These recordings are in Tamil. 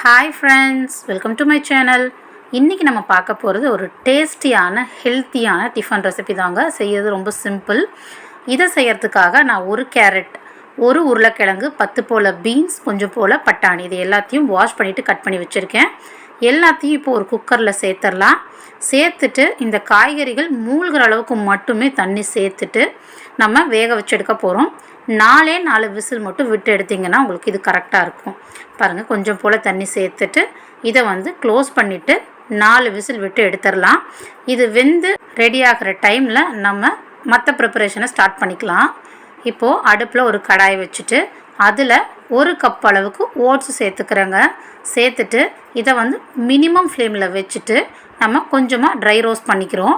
Hi friends welcome to my channel இன்றைக்கி நம்ம பார்க்க போகிறது ஒரு டேஸ்டியான ஹெல்த்தியான டிஃபன் ரெசிபி தாங்க. செய்யறது ரொம்ப சிம்பிள் இதை செய்கிறதுக்காக நான் ஒரு கேரட் ஒரு உருளைக்கிழங்கு பத்து போல் பீன்ஸ் கொஞ்சம் போல் பட்டாணி இது எல்லாத்தையும் வாஷ் பண்ணிவிட்டு கட் பண்ணி வச்சுருக்கேன். எல்லாத்தையும் இப்போ ஒரு குக்கரில் சேர்த்துடலாம் சேர்த்துட்டு இந்த காய்கறிகள் மூழ்கிற அளவுக்கு மட்டுமே தண்ணி சேர்த்துட்டு நம்ம வேக வச்செடுக்க போகிறோம் நாலே நாலு விசில் மட்டும் விட்டு எடுத்திங்கன்னா உங்களுக்கு இது கரெக்டாக இருக்கும். பாருங்கள் கொஞ்சம் போல் தண்ணி சேர்த்துட்டு இதை வந்து க்ளோஸ் பண்ணிவிட்டு நாலு விசில் விட்டு எடுத்துடலாம் இது வெந்து ரெடி ஆகிற டைமில் நம்ம மற்ற ப்ரிப்பரேஷனை ஸ்டார்ட் பண்ணிக்கலாம். இப்போது அடுப்பில் ஒரு கடாய் வச்சுட்டு அதில் ஒரு கப் அளவுக்கு ஓட்ஸ் சேர்த்துக்கிறேங்க. சேர்த்துட்டு இதை வந்து மினிமம் ஃப்ளேமில் வச்சுட்டு நம்ம கொஞ்சமாக ட்ரை ரோஸ்ட் பண்ணிக்கிறோம்.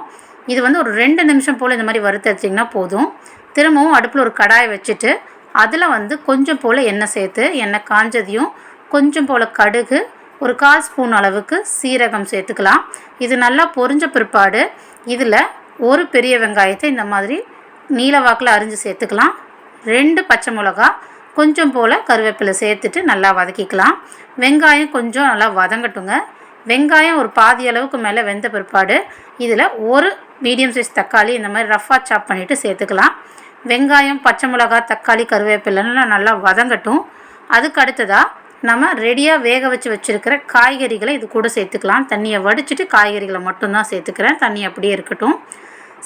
இது வந்து ஒரு ரெண்டு நிமிஷம் போல் இந்த மாதிரி வறுத்தடிச்சிங்கன்னா போதும். திரும்பவும் அடுப்பில் ஒரு கடாயை வச்சுட்டு அதில் வந்து கொஞ்சம் போல் எண்ணெய் சேர்த்து எண்ணெய் காஞ்சதையும் கொஞ்சம் போல் கடுகு ஒரு கால் ஸ்பூன் அளவுக்கு சீரகம் சேர்த்துக்கலாம். இது நல்லா பொரிஞ்ச பிற்பாடு இதில் ஒரு பெரிய வெங்காயத்தை இந்த மாதிரி நீல வாக்கில் அரிஞ்சு சேர்த்துக்கலாம். ரெண்டு பச்சை மிளகா கொஞ்சம் போல் கருவேப்பிலை சேர்த்துட்டு நல்லா வதக்கிக்கலாம். வெங்காயம் கொஞ்சம் நல்லா வதங்கட்டுங்க. வெங்காயம் ஒரு பாதி அளவுக்கு மேலே வெந்த பிற்பாடு இதில் ஒரு மீடியம் சைஸ் தக்காளி இந்த மாதிரி ரஃப்பாக சாப் பண்ணிவிட்டு சேர்த்துக்கலாம். வெங்காயம் பச்சை மிளகா தக்காளி கருவேப்பிலைன்னு நல்லா வதங்கட்டும். அதுக்கு அடுத்ததாக நம்ம ரெடியாக வேக வச்சு வச்சுருக்கிற காய்கறிகளை இது கூட சேர்த்துக்கலாம். தண்ணியை வடிச்சிட்டு காய்கறிகளை மட்டும்தான் சேர்த்துக்கிறேன். தண்ணி அப்படியே இருக்கட்டும்.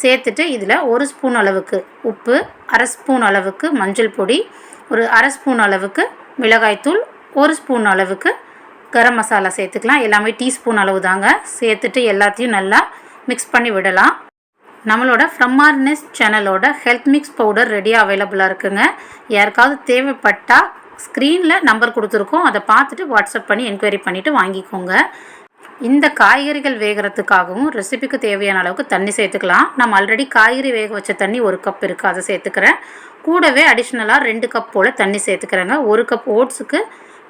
சேர்த்துட்டு இதில் ஒரு ஸ்பூன் அளவுக்கு உப்பு அரை ஸ்பூன் அளவுக்கு மஞ்சள் பொடி ஒரு அரை ஸ்பூன் அளவுக்கு மிளகாய்த்தூள் ஒரு ஸ்பூன் அளவுக்கு கரம் மசாலா சேர்த்துக்கலாம். எல்லாமே டீஸ்பூன் அளவு தாங்க. சேர்த்துட்டு எல்லாத்தையும் நல்லா மிக்ஸ் பண்ணி விடலாம். நம்மளோட ஃப்ரம்மார்னஸ் சேனலோட ஹெல்த் மிக்ஸ் பவுடர் ரெடியாக அவைலபிளாக இருக்குங்க. யாருக்காவது தேவைப்பட்டால் ஸ்க்ரீனில் நம்பர் கொடுத்துருக்கோம். அதை பார்த்துட்டு வாட்ஸ்அப் பண்ணி என்கொயரி பண்ணிவிட்டு வாங்கிக்கோங்க. இந்த காய்கறிகள் வேகிறதுக்காகவும் ரெசிபிக்கு தேவையான அளவுக்கு தண்ணி சேர்த்துக்கலாம். நம்ம ஆல்ரெடி காய்கறி வேக வச்ச தண்ணி ஒரு கப் இருக்குது அதை சேர்த்துக்கிறேன். கூடவே அடிஷ்னலாக ரெண்டு கப் போல் தண்ணி சேர்த்துக்கிறேங்க. ஒரு கப் ஓட்ஸுக்கு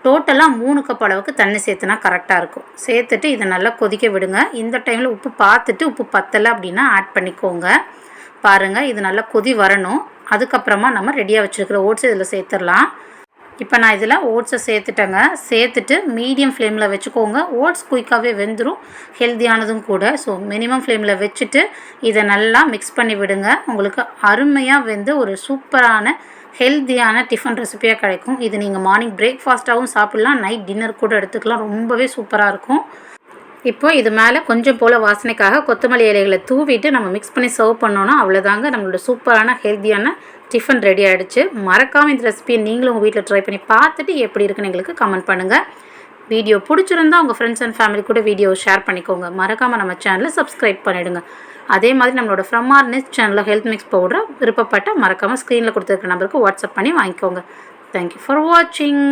டோட்டலாக மூணு கப் அளவுக்கு தண்ணி சேர்த்துனா கரெக்டாக இருக்கும். சேர்த்துட்டு இதை நல்லா கொதிக்க விடுங்க. இந்த டைமில் உப்பு பார்த்துட்டு உப்பு பத்தலை அப்படின்னா ஆட் பண்ணிக்கோங்க. பாருங்கள் இது நல்லா கொதி வரணும். அதுக்கப்புறமா நம்ம ரெடியாக வச்சுருக்கிற ஓட்ஸ் இதில் சேர்த்துடலாம். இப்போ நான் இதில் ஓட்ஸை சேர்த்துட்டேங்க. சேர்த்துட்டு மீடியம் ஃப்ளேமில் வச்சுக்கோங்க. ஓட்ஸ் குயிக்காகவே வெந்துடும் ஹெல்த்தியானதும் கூட. ஸோ மினிமம் ஃப்ளேமில் வச்சுட்டு இதை நல்லா மிக்ஸ் பண்ணி விடுங்க. உங்களுக்கு அருமையாக வெந்து ஒரு சூப்பரான ஹெல்த்தியான டிஃபன் ரெசிபியாக கிடைக்கும். இது நீங்கள் மார்னிங் பிரேக்ஃபாஸ்ட்டாகவும் சாப்பிட்லாம். நைட் டின்னர் கூட எடுத்துக்கலாம். ரொம்பவே சூப்பராக இருக்கும். இப்போ இது மேலே கொஞ்சம் போல் வாசனைக்காக கொத்தமல்லி இலைகளை தூவிட்டு நம்ம மிக்ஸ் பண்ணி சர்வ் பண்ணோன்னா அவ்வளோதாங்க நம்மளோட சூப்பரான ஹெல்த்தியான டிஃபன் ரெடி ஆகிடுச்சு மறக்காமல் இந்த ரெசிபியை நீங்களும் உங்கள் வீட்டில் ட்ரை பண்ணி பார்த்துட்டு எப்படி இருக்குன்னு எங்களுக்கு கமெண்ட் பண்ணுங்கள் வீடியோ பிடிச்சிருந்தா உங்கள் ஃப்ரெண்ட்ஸ் அண்ட் ஃபேமிலி கூட வீடியோ ஷேர் பண்ணிக்கோங்க. மறக்காமல் நம்ம சேனலை சப்ஸ்கிரைப் பண்ணிவிடுங்க அதே மாதிரி நம்மளோட ஃப்ரம் ஆர்னஸ் சேனலில் ஹெல்த் மிக்ஸ் பவுடர் விருப்பப்பட்டால் மறக்காமல் ஸ்க்ரீனில் கொடுத்துருக்க நம்பருக்கு வாட்ஸ்அப் பண்ணி வாங்கிக்கோங்க. தேங்க்யூ ஃபார் வாட்சிங்